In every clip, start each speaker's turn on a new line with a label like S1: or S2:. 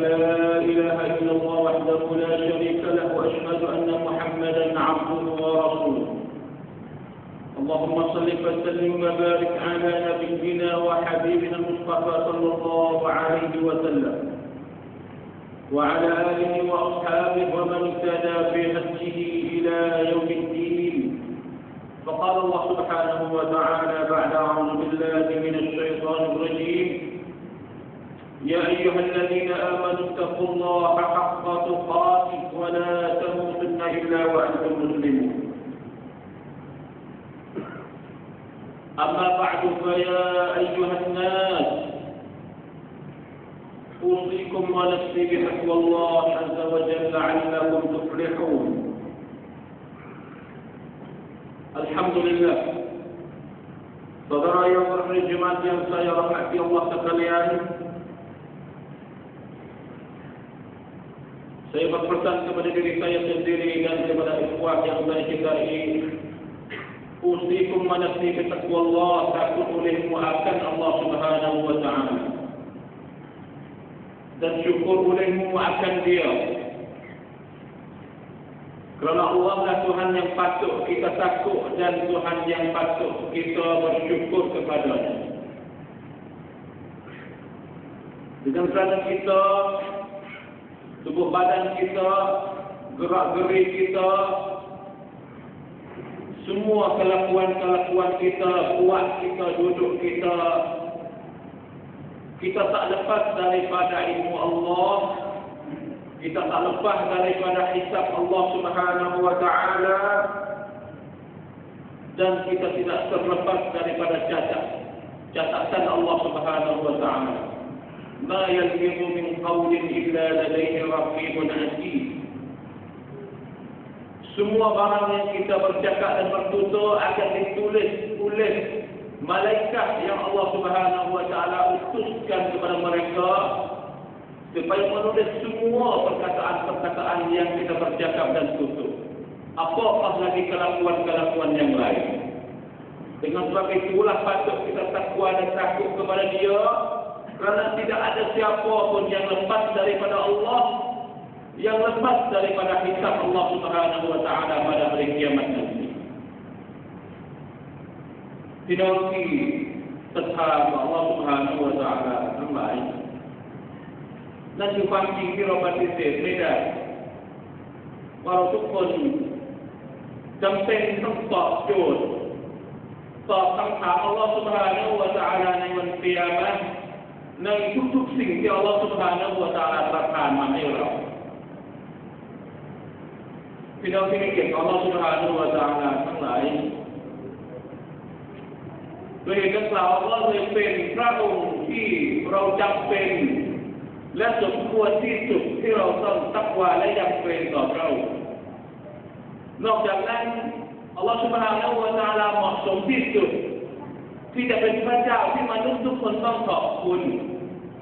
S1: لا إله إلا الله وحده لا شريك له وأشهد أن محمدا عبده ورسوله. اللهم صل وسلم وبارك على نبينا وحبيبنا المصطفى صلى الله عليه وسلم. وعلى آله وأصحابه ومن اهتدى بهديه إلى يوم الدين. فقال الله سبحانه وتعالى بعد أعوذ بالله من الشيطان الرجيم. يا أيها الذين آمنوا اتقوا الله حق تقاته ولا تموتن إلا وأنتم مسلمون. أما بعد فيا أيها الناس أوصيكم ونفسي بتقوى الله عز وجل لعلكم تفلحون. الحمد لله. Saudara yang berkhidmat yang saya rahmati Allah Saya berpesan kepada diri saya sendiri dan kepada ikhwah yang saya cintai Usikum manasni bitaqwa Allah takut olehmu akan Allah Subhanahu wa taala. Dan syukur olehmu akan dia. Kerana Allah lah Tuhan yang patut kita takut dan Tuhan yang patut kita bersyukur kepadanya. Dengan kerana kita tubuh badan kita gerak-geri kita semua kelakuan-kelakuan kita, buat kita, duduk kita, kita tak lepas daripada ilmu Allah, kita tak lepas daripada hisab Allah Subhanahu wa taala dan kita tidak terlepas daripada cacat catatan Allah Subhanahu wa taala. Ma yalfizu min qawlin illa ladayhi raqibun atid. Semua barang yang kita bercakap dan bertutur akan ditulis oleh malaikat yang Allah Subhanahu wa taala utuskan kepada mereka supaya menulis semua perkataan-perkataan yang kita bercakap dan tutur. Apakah lagi kelakuan-kelakuan yang lain? Dengan sebab itulah patut kita takwa dan takut kepada dia kerana tidak ada siapa pun yang lepas daripada Allah yang lepas daripada hisab Allah Subhanahu wa taala pada hari kiamat nanti. Dinauti tetap Allah Subhanahu wa taala ramai. Dan juga tinggi robat itu beda. Walau ทุกคนจำเป็นต้องตอบโจทย์ตอบคำถามอัลลอฮฺ سبحانه และ تعالى ในวันเกียรติ ในทุกๆสิ่งที่อัลลอฮฺสุบฮานะฮูวะตาลาประทานมาให้เราพี่น้องที่มีเกียรติอัลลอฮฺสุบฮานะฮูวะตาลาทั้งหลายโดยเหตุกล่าวก็เลยเป็นพระองค์ที่เราจำเป็น และสมควรที่สุดที่เราต้องตักวาและจำเป็นต่อเรา นอกจากนั้นอัลลอฮฺสุบฮานะฮูวะตาลาเหมาะสมที่สุดที่จะเป็นพระเจ้าที่มนุษย์ทุกคนต้องขอบคุณ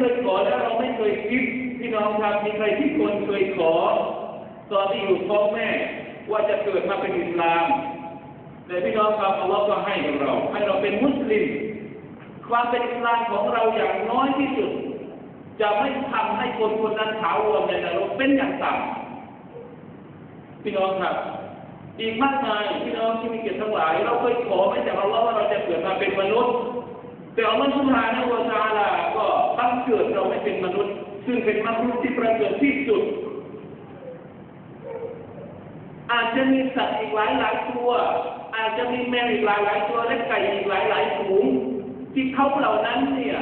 S1: เราหลายหลายประการหลายหลายอย่างทุกอย่างที่เราได้มาจากอัลลอฮฺพี่น้องครับในมันที่อัลลอฮฺสุบฮานะฮูวะตะอาลานั้นมากมายบางครั้งสิ่งที่อัละเราไม่เคยขอเราไม่เคยขอและเราไม่เคยคิดพี่น้องครับมีใครที่คนเคยขอ ตอนที่อยู่ท้อแม่ว่าจะเกิดมาเป็นอิสลามแต่พี่น้องครับอัลลอฮ์ก็ให้กับเรา ให้เราเป็นมุสลิม ความเป็นอิสลามของเราอย่างน้อยที่สุด จะไม่ทำให้คนคนนั้นถาวรในนรกเป็นอย่างต่ำพี่น้องครับ อีกมากมายพี่น้องที่มีเกียรติทั้งหลาย เราเคยขอไม่จากอัลลอฮ์ว่าเราจะเกิดมาเป็นมนุษย์ แต่อัลลอฮ์สุบฮานะวะตะอาลาก็ตั้งเกิดเราไม่เป็นมนุษย์ ซึ่งเป็นมนุษย์ที่ประเสริฐที่สุด อาจจะมีสัตว์อีกหลายหลายตัว อาจจะมีแมวอีกหลายหลายตัวและไก่อีกหลายหลายฝูงที่เขาเหล่านั้นเนี่ย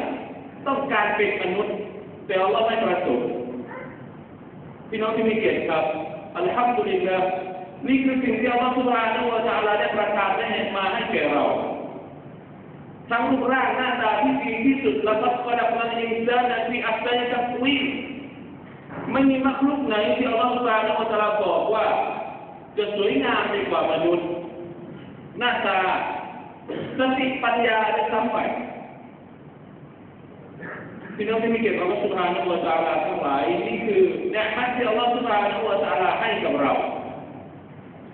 S1: ต้องการเป็นมนุษย์ แต่อัลลอฮ์ไม่ประสงค์พี่น้องที่มีเกียรติครับอัลฮัมดุลิลลาห์นี่คือสิ่งที่อัลลอฮฺสุบฮานะฮูวะตะอาลาได้ประทานได้ให้มาให้แก่เรา ทั้งรูปร่างหน้าตาที่ดีที่สุดแล้วก็กระดับมันอินซานะที่อัศยตักวีไม่มีมรรคลุกไหนที่อัลลอฮฺสุบฮานะฮูวะตะอาลาบอกว่า จะสวยงามไปกว่ามนุษย์ หน้าตาสติปัญญาจะซ้ำไปพี่น้องที่มีเกียรติอัลลอฮฺสุบฮานะฮูวะตะอาลาทั้งหลายนี่คือเนืมัดที่อัลลอฮฺสุบฮานะฮูวะตะอาลาให้กับเรา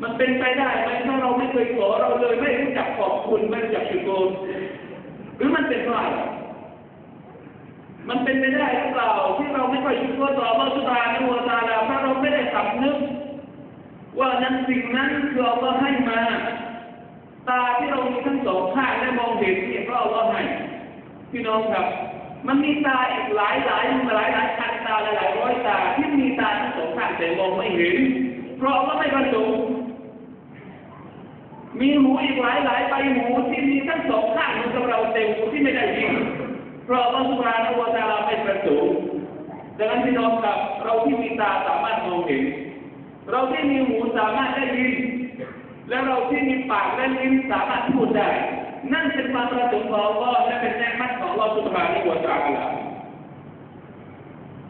S1: มันเป็นไปได้ไหมถ้าเราไม่เคยขอเราเลยไม่รู้จักขอบคุณไม่รู้จักชุกร หรือมันเป็นเพราะอะไรมันเป็นไปได้หรือเปล่าที่เราไม่ค่อยชุกรต่ออัลลอฮฺสุบฮานะฮูวตะอาลาเพราะเราไม่ได้สำนึกว่านั้นสิ่งนั้นคืออัลลอฮ์ให้มา ตาที่เรามีทั้งสองข้างและมองเห็นเนี่ยเพราะอัลลอฮ์ให้พี่น้องครับมันมีตาอีกหลายหลายหลายหลายพันตาหลายร้อยตาที่มีตาทั้งสองข้างแต่มองไม่เห็น เพราะอัลลอฮ์ไม่ประสงค์ มีหูอีกหลายหลายใบหูที่มีทั้งสองข้างเหมือนกับเราแต่หูที่ไม่ได้ยินเพราะอัลลอฮ์สุบฮานะวะตาลาไม่ประสงค์ดังนั้นพี่น้องครับเราที่มีตาสามารถมองเห็น เราที่มีหูสามารถได้ยิน และเราที่มีปากและลิ้นสามารถพูดได้ นั่นเป็นความประสงค์ของอัลลอฮ์และเป็นแนมัดของอัลลอฮ์สุบฮานะฮูวะตาลา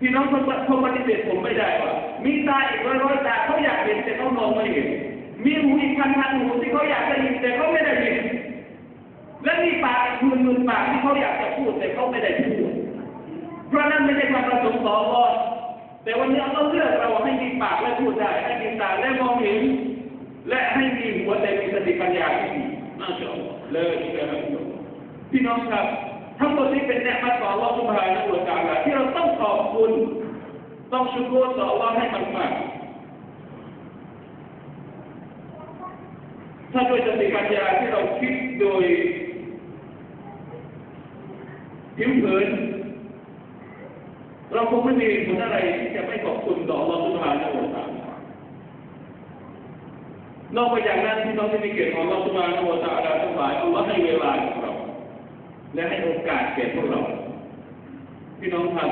S1: พี่น้องคนคนปฏิเสธผมไม่ได้ว่ามีตาอีกร้อยร้อยตาเขาอยากเห็นแต่เขามองไม่เห็น มีหูอีกพันพันหูที่เขาอยากได้ยินแต่เขาไม่ได้ยินและมีปากหมื่นหมื่นปากที่เขาอยากจะพูดแต่เขาไม่ได้พูด เพราะนั่นไม่ใช่ความประสงค์ของอัลลอฮ์แต่วันนี้อัลลอฮ์เลือกเราให้มีปากและพูดได้ให้มีตาและมองเห็นและให้มีหัวใจมีสติปัญญาที่ดีน่าชมเลยที่จะให้พี่น้องครับทั้งหมดนี้เป็นแนวมาต่ออัลลอฮ์สุบฮานะฮูวะตะอาลาที่เราต้องขอบคุณ ต้องชุกรต่ออัลลอฮ์ให้มากๆ ถ้าโดยสติปัญญาที่เราคิดโดยผิวเผินเราคงไม่มีผลอะไรที่จะไม่ขอบคุณต่อเราสุภาพนะโอตานอกจากนั้นที่น้องที่มีเกียรติของเราสุภาพนะโอตาอาทั้งหลายเอาว่าให้เวลาของเรา และให้โอกาสแก่พวกเราพี่น้องครับ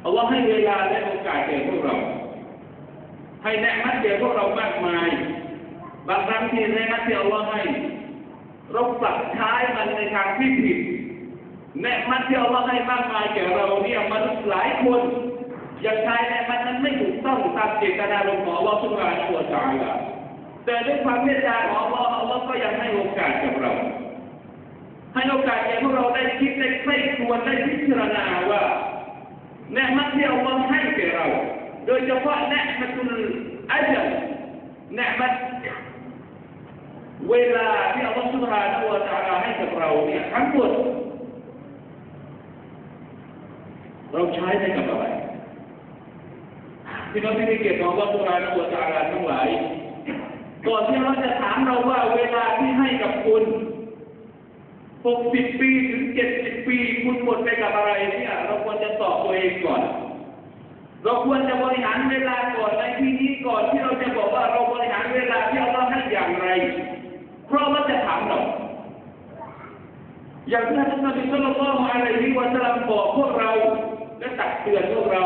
S1: เอาว่าให้เวลาและโอกาสแก่พวกเรา ให้แนะมัดแก่พวกเรามากมาย บางครั้งที่แนะมัดที่อัลลอฮ์ให้เราปรับใช้มันในทางที่ผิดแนะมัดที่อัลลอฮ์ให้มากมายแก่เราเนี่ยมนุษย์หลายคนยังใช้แนะมัดนั้นไม่ถูกต้องตามเจตนารมณ์ของอัลลอฮ์สุบฮานะฮูวะตะอาลาแต่ด้วยความเมตตาของอัลลอฮ์อัลลอฮ์ก็ยังให้โอกาสกับเรา ให้โอกาสแก่พวกเราได้คิดได้ใคร่ครวญได้พิจารณาว่าแนะมัดที่อัลลอฮ์ให้แก่เรา โดยเฉพาะแนะมัตุลอัจลแนะมัด เวลาที่อัลลอฮ์สุบฮานะฮูวะตาลาให้กับเราเนี่ยทั้งหมดเราใช้ได้กับอะไรพี่น้องที่มีเกียรติของวัตถุรานะวตาลาทั้งหลายก่อนที่เราจะถามเราว่าเวลาที่ให้กับคุณ60ปีถึง70ปีคุณหมดไปกับอะไรเนี่ยเราควรจะตอบตัวเองก่อน เราควรจะบริหารเวลาก่อนในที่นี้ก่อนที่เราจะบอกว่าเราบริหารเวลาที่เราให้อย่างไร ราะว่าจะถามเราอย่างที่ท่านนบีสุลต่านอะลัยฮิวะสัลลัมบอกพวกเรา และตักเตือนพวกเรา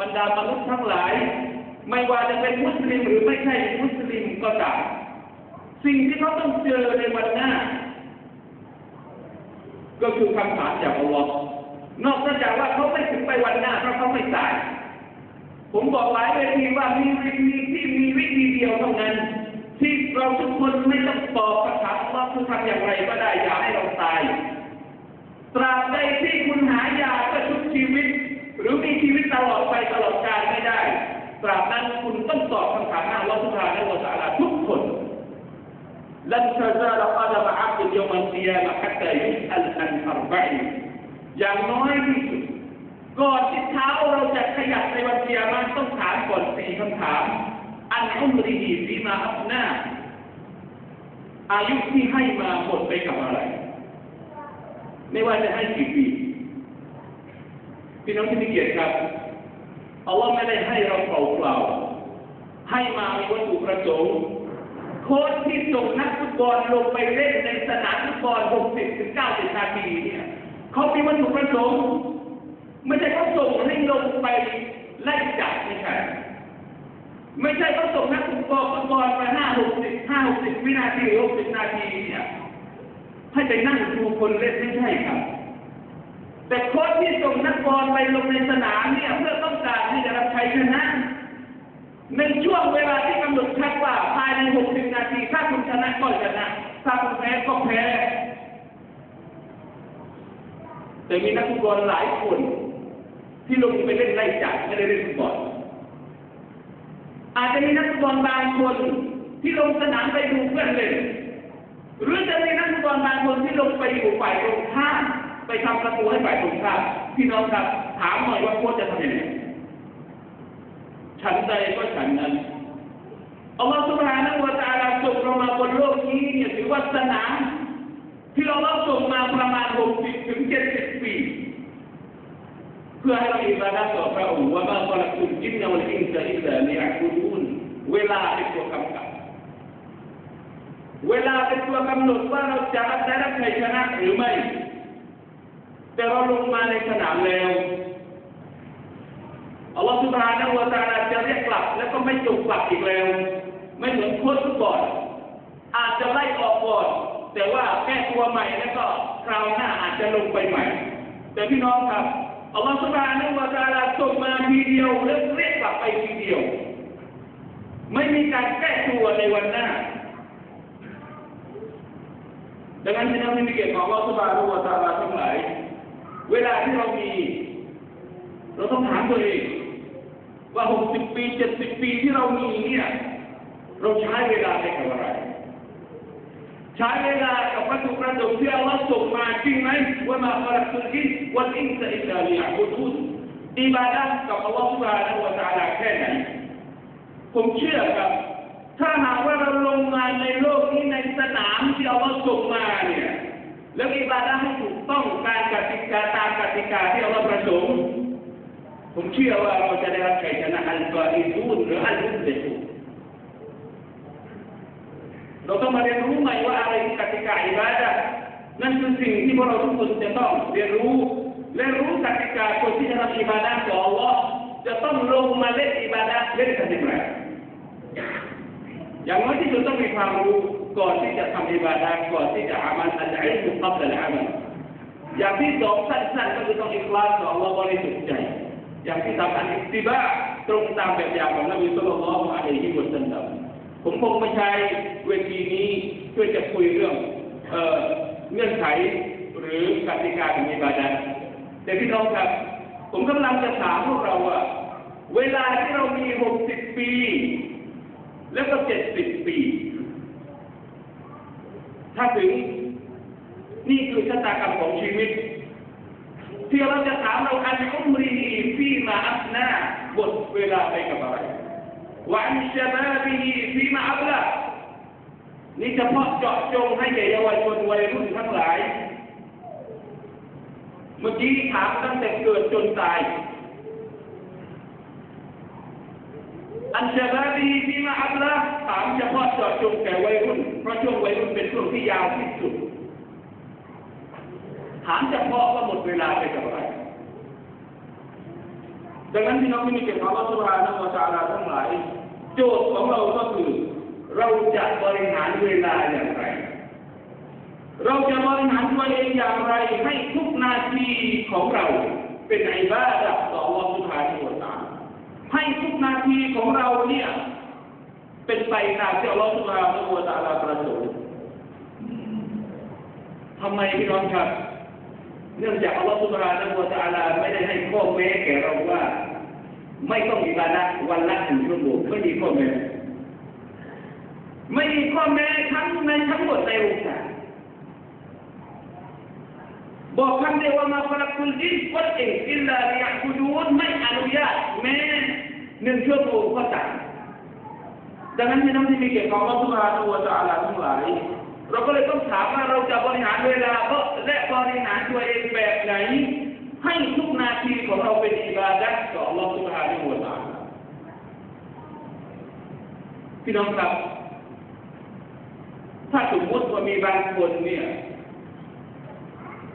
S1: บรรดามนุษย์ทั้งหลาย ไม่ว่าจะเป็นมุสลิมหรือไม่ใช่มุสลิมก็ตามสิ่งที่เขาต้องเจอในวันหน้า ก็คือคำถามจากอัลลอฮ์นอกจากว่าเขาไม่ถึงไปวันหน้าเพราะเขาไม่ตาย ผมบอกหลายเวทีว่ามีวิธีที่มีวิธีเดียวเท่านั้น ที่เราทุกคนไม่ต้องตอบคำถามว่าคุณทำอย่างไรก็ได้อย่าให้เราตาย ตราบใดที่คุณหายาเพื่อชุบชีวิต หรือมีชีวิตตลอดไปตลอดกาลไม่ได้ ตราบนั้นคุณต้องตอบคำถามนั้าว่าสุภาและวสาราทุกคนลันซาซาลาลาบะอับดุลยามันเซียมาคัตเตยอัลอันอัรบัยอย่างน้อยที่สุดก่อนที่เท้าเราจะขยับในวันเกียรมันต้องถามก่อนสี่คำถาม อันอุมรีฮี มาอัพหน้า อายุที่ให้มาหมดไปกับอะไร ไม่ว่าจะให้กี่ปีพี่น้องที่มีเกียรติครับอัลลอฮ์ไม่ได้ให้เราเปล่าๆให้มามีวัตถุประสงค์โค้ชที่ส่งนักฟุตบอลลงไปเล่นในสนามฟุตบอล 60ถึง90 นาทีเนี่ยเขามีวัตถุประสงค์ไม่ใช่เขาส่งให้ลงไปไล่จับไม่ใช่ ไม่ใช่เขาส่งนักฟุตบอลฟุตบอลมาห้าหกสิบห้าหกสิบวินาทีหกสิบนาทีเนี่ยให้ไปนั่งดูคนเล่นไม่ใช่ครับ แต่โค้ชที่ส่งนักบอลไปลงในสนามเนี่ยเพื่อต้องการที่จะรับชัยชนะในช่วงเวลาที่กำหนดชัดว่าภายใน60นาที ถ้าคุณชนะก็ชนะ ถ้าคุณแพ้ก็แพ้แต่มีนักฟุตบอลหลายคน ที่ลงไปเล่นไล่จับไม่ได้เล่นฟุตบอล อาจจะมีนักฟุตบอลบางคนที่ลงสนามไปดูเพื่อนเล่นหรือจะมีนักฟุตบอลบางคนที่ลงไปอยู่ฝ่ายตรงข้ามไปทำประตูให้ฝ่ายตรงข้ามพี่น้องครับถามหน่อยว่าโค้ชจะทำยังไงฉันใดก็ฉันนั้นอัลลอฮฺสุบฮานะฮูวะตะอาลาส่งเรามาบนโลกนี้เนี่ยถือว่าสนามที่เราเล่าส่งมาประมาณ 60ถึง70 ปี พื่อให้เราอิบาดะต่อพระองค์ว่ามาขลักตุลจินนะวัลอินซะอิลลาลิยกุลูนเวลาเป็นตัวกำกับ เวลาเป็นตัวกำหนดว่าเราจะรับได้รับชัยชนะหรือไม่ แต่เราลงมาในสนามแล้วอัลลอฮฺสุบฮานะฮูวะตะอาลาจะเรียกกลับ แล้วก็ไม่จงกลับอีกแล้ว ไม่เหมือนโค้ชฟุตบอลอาจจะไล่ออกก่อนแต่ว่าแก้ตัวใหม่แล้วก็คราวหน้าอาจจะลงไปใหม่ แต่พี่น้องครับ อัลลอฮฺสุบฮานะฮูวะตาลาส่งมาทีเดียวแล้วเรียกกลับไปทีเดียว ไม่มีการแก้ตัวในวันหน้า ดังนั้นที่นักวิเกตของอัลลอฮฺสุบฮานะฮูวะตาลาทั้งหลาย เวลาที่เรามี เราต้องถามตัวเองว่า 60 ปี 70 ปีที่เรามีเนี่ย เราใช้เวลาไปกับอะไร ใช้เวลากับวัตถุประสงค์ที่อัลลอฮ์ส่งมาจริงไหมว่ามาฟรักสุกินวันอินซะอิลลาลิยะบุตุนอิบาดะห์กับอัลลอฮ์สุบฮานะฮูวะตะอาลาแค่ไหนผมเชื่อครับถ้าหากว่าเราลงมาในโลกนี้ในสนามที่อัลลอฮ์ส่งมาเนี่ยแล้วอิบาดะห์ให้ถูกต้องตามกติกาตามกติกาที่อัลลอฮ์ประสงค์ผมเชื่อว่าเราจะได้รับชัยชนะอันกออิซูนหรืออันมุสลิมเราต้องมาเรียนรู้ใหม่ว่า นั่นคือสิ่งที่พวกเราทุกคนจะต้องเรียนรู้และรู้กติกาคนที่จะทำอิบาดะต่ออัลลอฮ์จะต้องลงมาเล่นอิบาดะเล่นกันอย่างไรอย่างน้อยที่สุดต้องมีความรู้ก่อนที่จะทำอิบาดะก่อนที่จะอามันอัลอิลมุกับอัลอามันอย่างที่สองสั้นๆก็คือต้องอิคลาสต่ออัลลอฮ์บริสุทธิ์ใจอย่างที่ทำอันอิติบะตรงตามแบบอย่างของนบีสุลต่านละฮ์อะลัยฮิวะสัลลัมผมคงไม่ใช้เวทีนี้เพื่อจะคุยเรื่องเอ่อ เงื่อนไขหรือกติกาของอิบาดะห์แต่พี่น้องครับ ผมกำลังจะถามพวกเราว่า เวลาที่เรามี 60 ปี แล้วก็ 70 ปี ถ้าถึงนี่คือชะตากรรมของชีวิต ที่เราจะถามเราอันอุมรีฟีมาอัพนาบทเวลาไปกับอะไรวันชาบาบีฟีมาอัพละ นี่เฉพาะเจาะจงให้แก่เยาวชนวัยรุ่นทั้งหลาย เมื่อกี้ถามตั้งแต่เกิดจนตาย อันชาบาบีฟีมาอัพละถามเฉพาะเจาะจงแก่วัยรุ่น เพราะช่วงวัยรุ่นเป็นช่วงที่ยาวที่สุด ถามเฉพาะว่าหมดเวลาไปกับอะไรดังนั้นที่น้องที่มีเกียรติของอัลลอฮฺสุบฮานะวะตะอาลาทั้งหลาย โจทย์ของเราก็คือ เราจะบริหารเวลาอย่างไร เราจะบริหารตัวเองอย่างไรให้ทุกนาทีของเรา เป็นไอิบาดะห์ต่ออัลลอฮฺสุบฮานะฮูวตาให้ทุกนาทีของเราเนี่ยเป็นไปตามที่อัลลอฮฺสุบฮานะฮูวะตะอาลาประสงค์ทำไมพี่น้องครับ เนื่องจากอัลลอฮฺสุบฮานะฮูวะตะอาลาไม่ได้ให้ข้อแม้แก่เราว่า ไม่ต้องอิบาดะห์วันละหนึ่งชั่วโมงไม่มีข้อแม้ ไม่มีข้อแม้ทั้งในทั้งหมดในองค์การบอกคำเดียวว่ามาฟลักคุลจินวัดเองอิลลาลิยะกุดูนไม่อนุญาตแม้หนึ่งชั่วโมงก็ตามดังนั้นที่น้องที่มีเกียรติของอัลลอฮฺสุบฮานะฮูวะตะอาลาทั้งหลายเราก็เลยต้องถามว่าเราจะบริหารเวลาเพและบริหารตัวเองแบบไหน ให้ทุกนาทีของเราเป็นอิบาดะห์ต่อ Allah Subhanahu wa Ta'ala พี่น้องครับ ถ้าสมมติว่ามีบางคนเนี่ย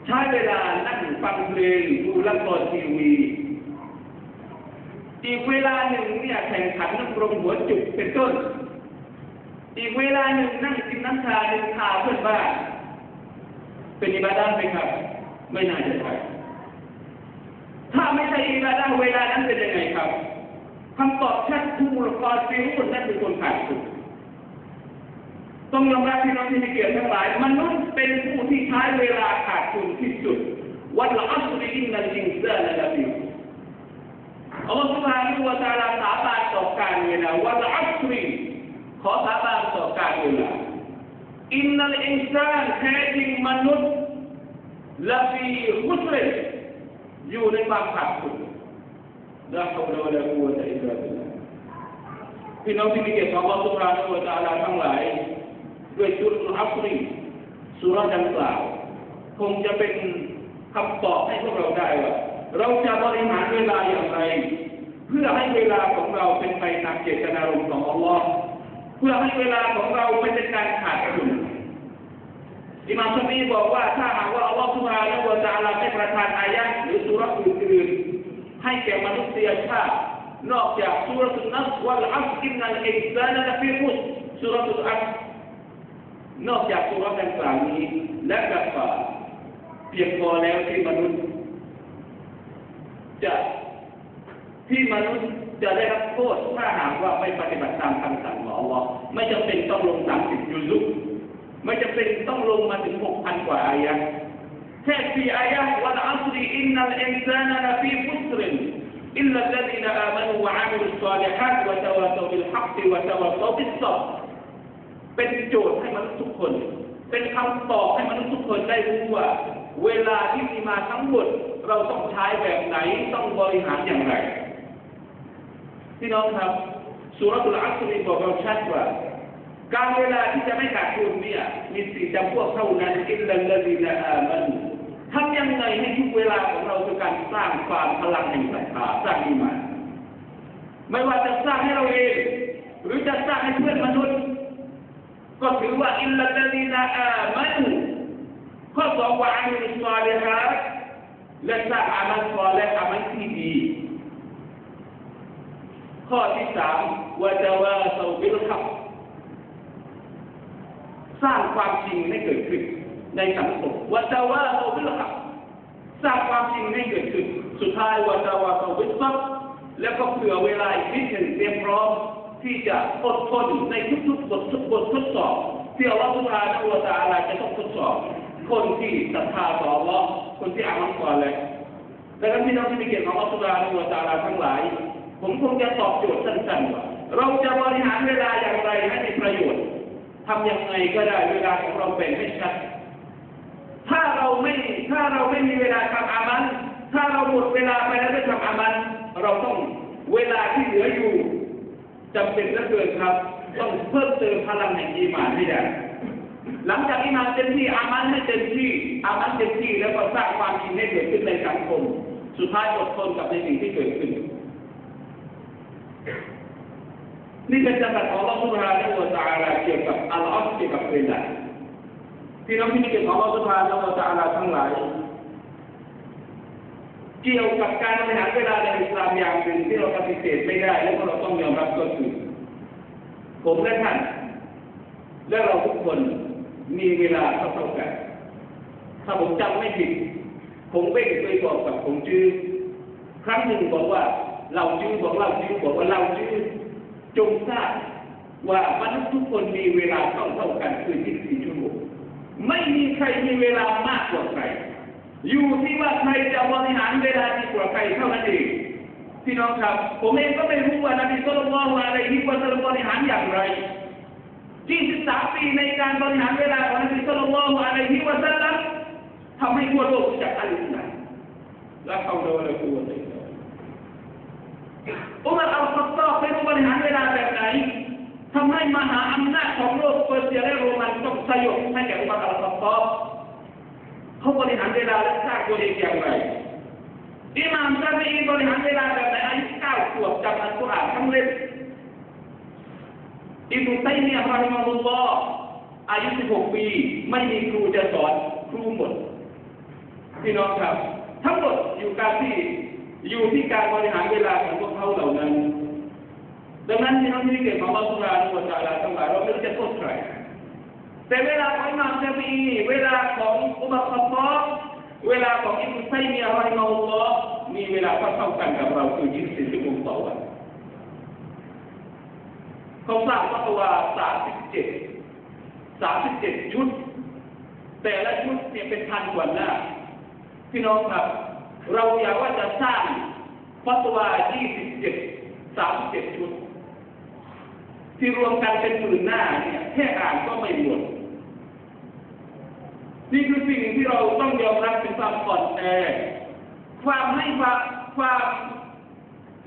S1: ใช้เวลานั่งฟังเพลงดูละครทีวีอีกเวลาหนึ่งเนี่ยแข่งขันนักรงหัวจุกเป็นต้น อีกเวลาหนึ่งนั่งกินน้ำชาดื่มข่าเพื่อนบ้านเป็นอิบาดะห์ไหมครับ ไม่น่าจะใช่ไม่ใช่อิบาดะห์เวลานั้นเป็นยังไงครับคำตอบชัดทุมุลกอซิรุนนั่นคือคนขาดทุน ต้องยอมรับพี่น้องที่มีเกียรติทั้งหลายมนุษย์เป็นผู้ที่ใช้เวลาขาดทุนที่สุดวันละอัสริอินนัลอินซานะลาฟิอัลลอฮฺสุบฮานะฮูวะตาลาสาบานต่อการเวลาวันละอัสริขอสาบานต่อการเวลาอินนัลอินซานแท้จริงมนุษย์ละฟีมุสลิมอยู่ในความขาดทุนลาฮาวลาวะลากุวะตะอิลลาบิลลาฮพี่น้องที่มีเกียรติของอัลลอฮฺสุบฮานะฮูวะตาลาทั้งหลาย ด้วยสุรอัสรีสุรดังกล่าว คงจะเป็นคำตอบให้พวกเราได้ว่า เราจะบริหารเวลาอย่างไร เพื่อให้เวลาของเราเป็นไปตามเจตนารมณ์ของอัลลอฮ์เพื่อให้เวลาของเราไม่เป็นการขาดทุนอิมามชาฟีบอกว่าถ้าหากว่าอัลลอฮฺสุบฮานะฮูวะตะอาลาได้ประทานอายะหรือสุรอื่นๆให้แก่มนุษยชาตินอกจากสุรสุนัสวัลอัสอินนัลอินซานะลฟีมุสสุรสุอัส นอกจากสุรดังกล่าวนี้ และกับว่าเพียงพอแล้วที่มนุษย์ จะที่มนุษย์จะได้รับโทษถ้าหากว่าไม่ปฏิบัติตามคำสั่งของอัลลอฮ์ไม่จำเป็นต้องลงสามสิบยุลุไม่จำเป็นต้องลงมาถึงหกพันกว่าอายะแค่สี่อายะวันอัสรีอินนัลอินซานลฟีฟุสรินอิลลัลลดีนอา เป็นโจทย์ให้มนุษย์ทุกคน เป็นคำตอบให้มนุษย์ทุกคนได้รู้ว่า เวลาที่มีมาทั้งหมด เราต้องใช้แบบไหนต้องบริหารอย่างไรพี่น้องครับสุรตุลอัสรีบอกเราชัดว่า การเวลาที่จะไม่ขาดทุนเนี่ยมีสี่จำพวกเท่านั้นอินลัลลดีนะอามันทำยังไงให้ทุกเวลาของเราคือการสร้างความพลังแห่งศรัทธาสร้างอิมานไม่ว่าจะสร้างให้เราเองหรือจะสร้างให้เพื่อนมนุษย์ ก็ถือว่าอินลัลลดีนะอามันข้อสองว่าอามิลุสซาลิฮัตและสร้างอามัลซอและอามัลที่ดี ข้อที่สามวะจาวาซาบิลฮับสร้างความจริงให้เกิดขึ้น ในสังคมวะจาวาซาบิลฮับสร้างความจริงให้เกิดขึ้น สุดท้ายวะจาวาซาบิลซับแล้วก็เผื่อเวลาอีกนิดหนึ่งเตรียมพร้อม ที่จะอดทนในทุกๆบททุกบททดสอบที่อัลลอฮฺทุกานะวะตาอะไรจะต้องทดสอบ คนที่ศรัทธาต่ออัลลอฮ์คนที่อามันก่อนเลยดังนั้นพี่น้องที่มีเกียรติของอัลลอฮฺทุกานะวะตาลาทั้งหลาย ผมคงจะตอบโจทย์สั้นๆว่าเราจะบริหารเวลาอย่างไรให้มีประโยชน์ทำยังไงก็ได้เวลาของเราเป็นให้ชัดถ้าเราไม่ถ้าเราไม่มีเวลาทำอามัน ถ้าเราหมดเวลาไปแล้วไม่ทำอามัน เราต้องเวลาที่เหลืออยู่ จำเป็นเหลือเกินครับ ต้องเพิ่มเติมพลังแห่งอีหมานให้ได้หลังจากอีมานเต็มที่อามันให้เต็มที่อามันเต็มที่แล้วก็สร้างความจริงให้เกิดขึ้นในสังคม สุดท้ายอดทนกับในสิ่งที่เกิดขึ้น นี่เป็นจำกัดของอัลลอฮฺสุบฮานะฮูวะตะอาลาเกี่ยวกับอัลลอฮ์เกี่ยวกับเวลาพี่น้องที่มีเกียรติของอัลลอฮฺสุบฮานะฮูวะตะอาลาทั้งหลาย เกี่ยวกับการบริหารเวลาในอิสลามอย่างหนึ่งที่เราปฏิเสธไม่ได้และเราต้องยอมรับก็คือผมและท่านและเราทุกคนมีเวลาเท่าๆกัน ถ้าผมจำไม่ผิด ผมเบ้งเคยบอกกับผมจื้อครั้งหนึ่งบอกว่า เราจื้อบอกเราจื้อบอกว่าเราจื้อจงทราบว่ามนุษย์ทุกคนมีเวลาเท่าเท่ากันคือ24ชั่วโมงไม่มีใครมีเวลามากกว่าใคร อยู่ที่ว่าใครจะบริหารเวลาดีกว่าใครเท่านั้นเองพี่น้องครับ ผมเองก็ไม่รู้ว่านบีสุลต่านว่าอะไรที่ว่าจะบริหารอย่างไร23ปีในการบริหารเวลาของนบีสุลต่านว่าอะไรที่ว่าสัลลัมทำให้ทั่วโลกรู้จักอัลลอฮ์และเขาโดนเลยกูเลยอุมัรอัลฟัตตาเป็นบริหารเวลาแบบไหนทำให้มหาอำนาจของโลกเปอร์เซียและโรมันต้องสยบให้แก่อุมัรอัลฟัตตา เขาบริหารเวลาและสร้างตัวเองอย่างไรอิหม่ามซาฟีบริหารเวลาแบบไหนอายุเก้าขวบจำอัลกุรอานทั้งเล่มอิบนุตัยมียะห์รอฮิมะฮุลลอฮ์อายุ16 ปี ไม่มีครูจะสอนครูหมดพี่น้องครับ ทั้งหมดอยู่การที่อยู่ที่การบริหารเวลาของพวกเขาเหล่านั้น ดังนั้นที่น้องที่เก่งของอัลลอฮฺสุบฮานะฮูวะตะอาลาทั้งหลายเราไม่รู้จะโทษใคร แต่เวลาของอิหม่ามชาฟีเวลาของอุมัรขับตอบเวลาของอิบนุตัยมียะห์รมาฮุลลอฮ์มีเวลาเท่ากันกับเราคือ24ชั่วโมงต่อวันเขาสร้างฟัตวา37 37ชุด แต่ละชุดเนี่ยเป็นพันกว่าหน้าพี่น้องครับ เราอยากว่าจะสร้างฟัตวา27 37ชุด ที่รวมกันเป็นหมื่นหน้าเนี่ยแค่อ่านก็ไม่หมด นี่คือสิ่งที่เราต้องยอมรับเป็นความอ่อนแอความให้ความความ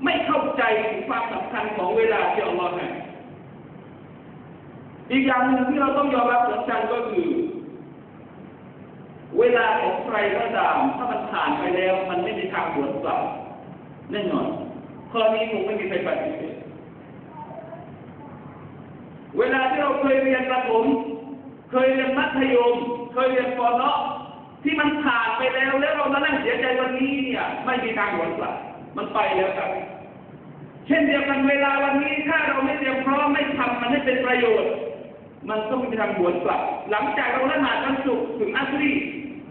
S1: ไม่เข้าใจถึงความสำคัญของเวลาที่อัลลอฮ์ให้อีกอย่างหนึ่งที่เราต้องยอมรับสำคัญก็คือ เวลาของใครก็ตามถ้ามันผ่านไปแล้ว มันไม่มีทางหวนกลับแน่นอนข้อนี้คงไม่มีใครปฏิเสธเวลาที่เราเคยเรียนประถมเคยเรียนมัธยม เคยเรียนปเนาะที่มันผ่านไปแล้วแล้วเรามานั่งเสียใจวันนี้เนี่ย ไม่มีทางหวนกลับมันไปแล้วครับ เช่นเดียวกันเวลาวันนี้ถ้าเราไม่เตรียมพร้อมไม่ทำมันให้เป็นประโยชน์ มันต้องมีทางหวนกลับ หลังจากเราละหมาดวันศุกร์ถึงอัสรี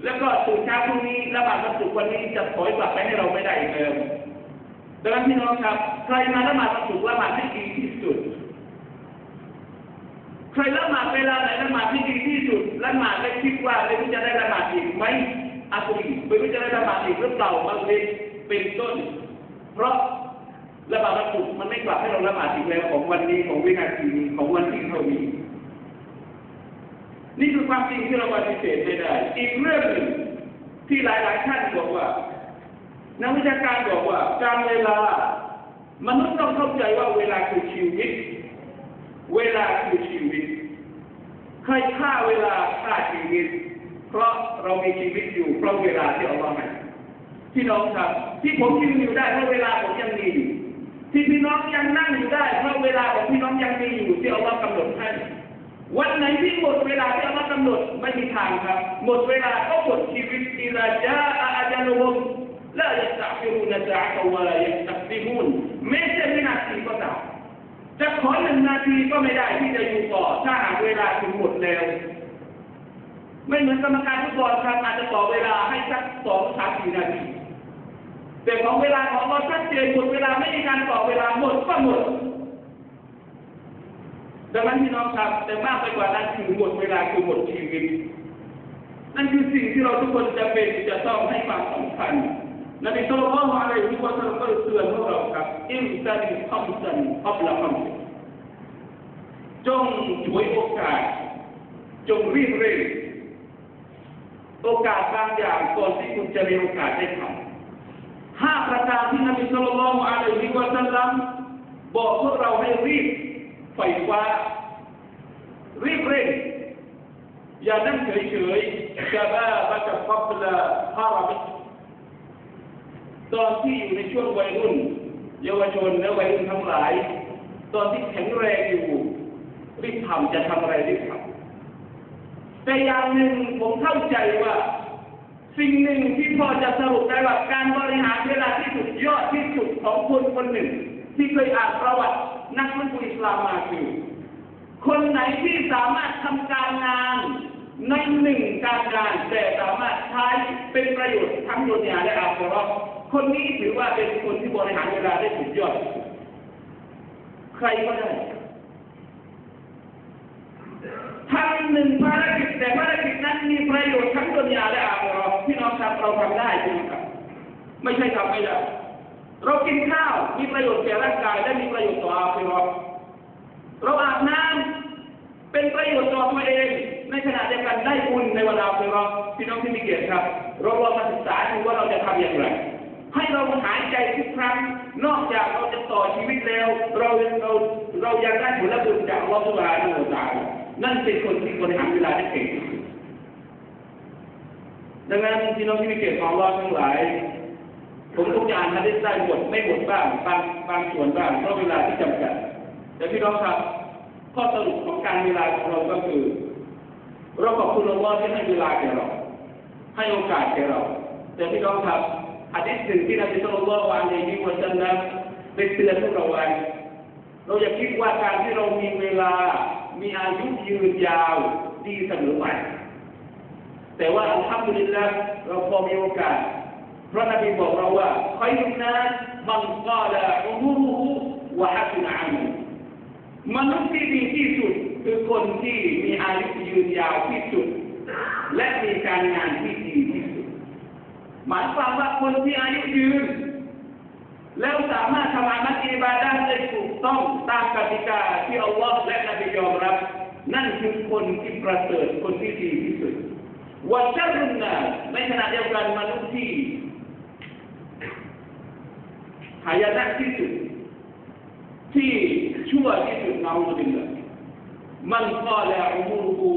S1: แล้วก็ตื่นเช้าพรุ่งนี้ละหมาดวันศุกร์วันนี้จะถอยกลับไปให้เราไม่ได้อีกเลยดังนั้นพี่น้องครับ ใครมาละหมาดวันศุกร์ละหมาดให้ดีที่สุด ใครละหมาดเวลาไหนละหมาดที่ดีที่สุดละหมาดไม่คิดว่าไม่รู้จะได้ละหมาดอีกไหมอัสรีไม่รู้จะได้ละหมาดอีกหรือเปล่าบางทีเป็นต้น เพราะละหมาดวันศุกมันไม่กลับให้เราละหมาดอีกแล้วของวันนี้ของวินาทีนี้ของวันที่เท่านี้นี่คือความจริงที่เราปฏิเสธไม่ได้ อีกเรื่องหนึ่งที่หลาย ๆ ท่านบอกว่า นักวิชาการบอกว่า การเวลามนุษย์ต้องเข้าใจว่าเวลาคือชีวิต เวลาคือชีวิต ใครฆ่าเวลาฆ่าชีวิต เพราะเรามีชีวิตอยู่เพราะเวลาที่อัลลอฮ์ให้พี่น้องครับที่ผมยืนอยู่ได้เพราะเวลาผมยังมีอยู่ที่พี่น้องยังนั่งอยู่ได้เพราะเวลาของพี่น้องยังมีอยู่ที่อัลลอฮ์กำหนดให้วันไหนที่หมดเวลาที่อัลลอฮ์กำหนดไม่มีทางครับ หมดเวลาก็หมดชีวิตอิลาจาอาจารุมลายัสตัฟิรูนซะอะวะลายัสตัฟิมูนไม่ใช่วินาทีก็ตาม จะขอหนึ่งนาทีก็ไม่ได้ที่จะอยู่ต่อถ้าหากเวลาถึงหมดแล้วไม่เหมือนกรรมการฟุตบอลครับอาจจะต่อเวลาให้สักสองสามสี่นาทีแต่ของเวลาของเราชัดเจนหมดเวลาไม่มีการต่อเวลาหมดก็หมดดังนั้นพี่น้องครับแต่มากไปกว่านั้นคือหมดเวลาคือหมดชีวิตนั่นคือสิ่งที่เราทุกคนจะเป็นจะต้องให้ความสำคัญ นบีสุลต่านอะไรที่ว่าเราก็เตือนพวกเราครับอิมซันคำสันอับละคำจงช่วยโอกาส จงรีบเร่งโอกาสบางอย่างก่อนที่คุณจะมีโอกาสได้ทำห้าประการที่นบีสุลต่านอะไรที่ว่าสัลลัมบอกพวกเราให้รีบไฟฟ้ารีบเร่งอย่านั่งเฉยๆจะบ้าบัจะฟับละฮาราบิ ตอนที่อยู่ในช่วงวัยรุ่น เยาวชนและวัยรุ่นทั้งหลาย ตอนที่แข็งแรงอยู่รีบทำจะทำอะไรรีบทำแต่อย่างหนึ่งผมเข้าใจว่า สิ่งหนึ่งที่พอจะสรุปได้ว่าการบริหารเวลาที่สุดยอดที่สุดของคนคนหนึ่ง ที่เคยอ่านประวัตินักวิทยาอิสลามมาคือคนไหนที่สามารถทำการงานในหนึ่งการงานแต่สามารถใช้เป็นประโยชน์ทั้งดุนยาและอาคราะ คนนี้ถือว่าเป็นคนที่บริหารเวลาได้สุดยอด ใครก็ได้ทำหนึ่งภารกิจแต่ภารกิจนั้นมีประโยชน์ทั้งดุนยาและอาคีเราพี่น้องครับเราทำได้ใช่ไหมครับ ไม่ใช่ทำไม่ได้เรากินข้าวมีประโยชน์แก่ร่างกายและมีประโยชน์ต่ออาคีเราเราอาบน้ำเป็นประโยชน์ต่อตัวเองในขณะเดียวกันได้บุญในเวลาอาคีเราพี่น้องที่มีเกียรติครับ เราลองมาศึกษาดูว่าเราจะทำอย่างไร ให้เราหายใจทุกครั้ง นอกจากเราจะต่อชีวิตแล้ว เราเราเรายังได้ผลบุญจากอัลลอฮฺสุบานะฮูวะตะอาลานั่นเป็นคนที่บริหารเวลาได้เก่งดังนั้นพี่น้องที่มีเกียรติของเราทั้งหลาย ผมทุกอย่างทันได้ได้หมดไม่หมดบ้างบางบางส่วนบ้างเพราะเวลาที่จำกัด แต่พี่น้องครับ ข้อสรุปของการเวลาของเราก็คือ เราขอบคุณอัลลอฮ์ที่ให้เวลาแก่เรา ให้โอกาสแก่เรา แต่พี่น้องครับ อาทิตย์หนึ่งที่นบีสุลต่านวาในนี้วันจันทร์นั้นได้เตือนพวกเราไว้เราอย่าคิดว่าการที่เรามีเวลา มีอายุยืนยาวดีเสมอไป แต่ว่าอัลฮัมดุลิลละเราพอมีโอกาส พระนบีบอกเราว่าใครยุนามันกาลาอุมูรุฮุวะฮัสนาอามัลมนุษย์ที่ดีที่สุดคือคนที่มีอายุยืนยาวที่สุด และมีการงานที่ดีที่สุด หมายความว่าคนที่อายุยืน แล้วสามารถทำอามัลอิบาดะห์ได้ถูกต้องตามกติกาที่อัลลอฮ์และนบียอมรับ นั่นคือคนที่ประเสริฐคนที่ดีที่สุดวันชรุนนาในขณะเดียวกันมนุษย์ที่หายนะที่สุดที่ชั่วที่สุดนาอุบิลละมันกาลาอุมูรุ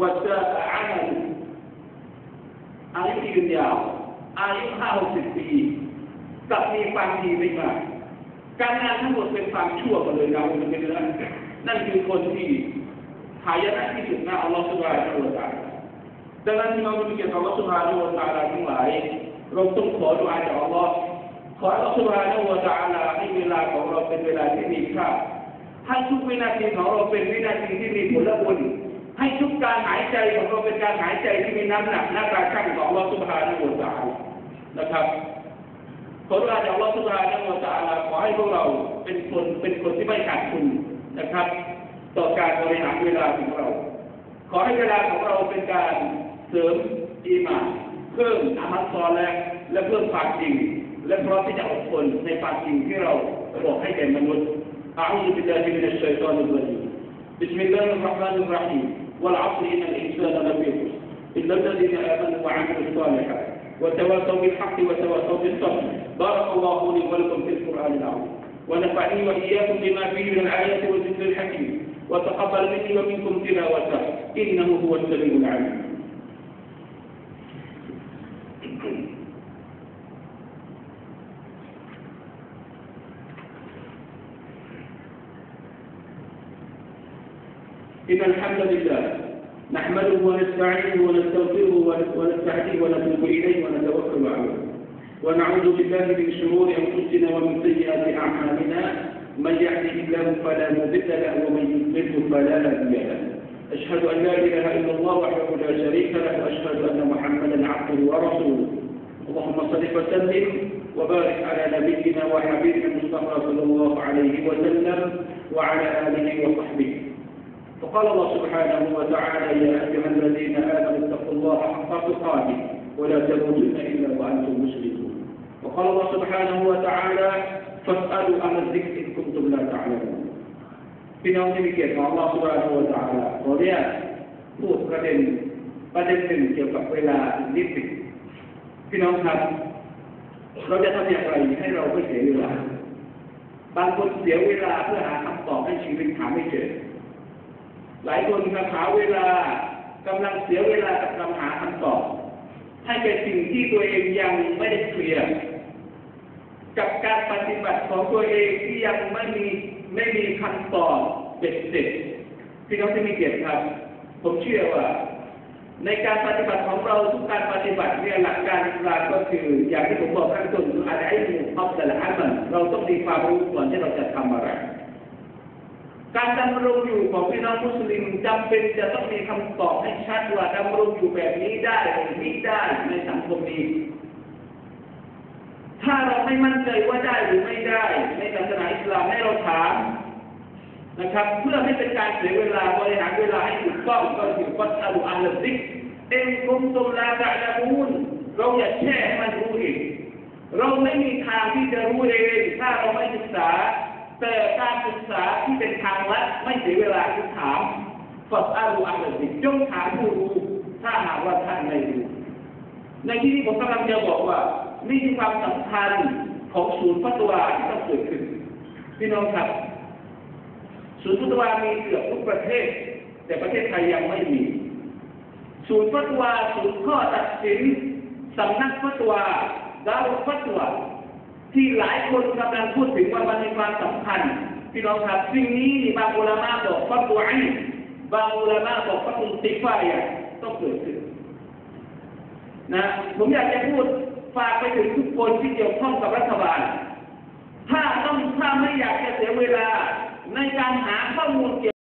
S1: วะซาอามัลอายุยืนยาว อายุห้าหกสิบปีกับมีความดีไม่มากการงานทั้งหมดเป็นความชั่วหมดเลยนาอุบิลละนั่นคือคนที่หายนะที่สุดนะอัลลอฮฺสุบฮานะฮูวะตะอาลาดังนั้นที่เราต้องเกี่ยวกับอัลลอฮฺสุบฮานะฮูวะตะอาลาทั้งหลายเราต้องขอดุอาจากอัลลอฮฺขออัลลอฮฺสุบฮานะฮูวะตะอาลาให้เวลาของเราเป็นเวลาที่มีค่าให้ทุกวินาทีของเราเป็นวินาทีที่มีผลบุญให้ทุกการหายใจของเราเป็นการหายใจที่มีน้ำหนักหน้าตาช่างของอัลลอฮฺสุบฮานะฮูวะตะอาลา นะครับขอดุอาจากอัลลอฮฺสุบฮานะฮูวะตะอาลาขอให้พวกเราเป็นคนเป็นคนที่ไม่ขาดทุนนะครับ ต่อการบริหารเวลาของเรา ขอให้เวลาของเราเป็นการเสริมอีมานเพิ่มอามัลซอและและเพิ่มความจริง และพร้อมที่จะอดทนในความจริงที่เราบอกให้แก่มนุษย์อาอุบิลลาฮิมินัชชัยฏอนิรรจีมบิสมิลลาฮิรเราะห์ม وتواصوا بالحق وتواصوا بالصبر. بارك الله لي ولكم في القرآن العظيم. ونفعني وإياكم بما فيه من الآيات والذكر الحكيم. وتقبل مني ومنكم تلاوته. إنه هو السميع العليم. إن الحمد لله نحمده ونستعينه ونستغفره ونستهديه ونتوب إليه ونتوكل عليه. ونعوذ بالله من شرور أنفسنا ومن سيئات أعمالنا. من يهده الله فلا مضل له ومن يضلله فلا هادي له. أشهد أن لا إله إلا الله وحده لا شريك له وأشهد أن محمدا عبده ورسوله. اللهم صل وسلم وبارك على نبينا وحبيبنا المصطفى صلى الله عليه وسلم وعلى آله وصحبه. فقال الله سبحانه وتعالى يا أيها الذين آمنوا اتقوا الله حق تقاته ولا تموتن إلا وأنتم مسلمون وقال الله سبحانه وتعالى فاسألوا أهل الذكر إن كنتم لا تعلمون พี่น้องที่มีเกียรติของ Allah Subhanahu wa Taala ขอเรียกพูดประเด็นประเด็นหนึ่งเกี่ยวกับเวลานิดหนึ่งพี่น้องครับ เราจะทำอย่างไรให้เราไม่เสียเวลา บางคนเสียเวลาเพื่อหาคำตอบให้ชีวิตหาไม่เจอ หลายคนครับหาเวลากำลังเสียเวลากับคำหาคำตอบให้เป็นสิ่งที่ตัวเองยังไม่ได้เคลียร์กับการปฏิบัติของตัวเองที่ยังไม่มีไม่มีคำตอบเด็ดเด็ดพี่น้องที่มีเกียรติครับ ผมเชื่อว่า ในการปฏิบัติของเราทุกการปฏิบัติเนี่ยหลักการอิสลามก็คือ อย่างที่ผมบอกข้างต้นคืออะไรไอ้หมู่อัลแต่ละอันมันเราต้องมีความรู้ก่อนที่เราจะทำอะไร การดำรงอยู่ของพี่น้องมุสลิมจำเป็นจะต้องมีคำตอบให้ชัดว่าดำรงอยู่แบบนี้ได้หรือไม่ได้ในสังคมนี้ ถ้าเราไม่มั่นใจว่าได้หรือไม่ได้ ในศาสนาอิสลามให้เราถามนะครับ เพื่อไม่เป็นการเสียเวลาบริหารเวลาให้ถูกต้องก็คือวัดอาลุอัลซิกเอ็นคุมตุลาตะละมูนเราอย่าแช่มันรู้เองเราไม่มีทางที่จะรู้เองถ้าเราไม่ศึกษา แต่การศึกษาที่เป็นทางลัดไม่เสียเวลาคือถามฟัดอาลุอัลซิกจงถามผู้รู้ถ้าหากว่าท่านไม่รู้ในที่นี้ผมกำลังจะบอกว่า นี่คือความสำคัญของศูนย์ฟัตวาที่ต้องเกิดขึ้นพี่น้องครับ ศูนย์ฟัตวามีเกือบทุกประเทศ แต่ประเทศไทยยังไม่มี ศูนย์ฟัตวาศูนย์ข้อตัดสินสำนักฟัตวาดาวฟัตวา ที่หลายคนกำลังพูดถึงว่ามันมีความสำคัญพี่น้องครับสิ่งนี้บางอุลามะบอกฟัตวาอีบางอุลามะบอกฟัตวติฟายต้องเกิดขึ้นนะผมอยากจะพูดฝากไปถึงทุกคนที่เกี่ยวข้องกับรัฐบาล ถ้าต้องถ้าไม่อยากจะเสียเวลาในการหาข้อมูลเกี่ยว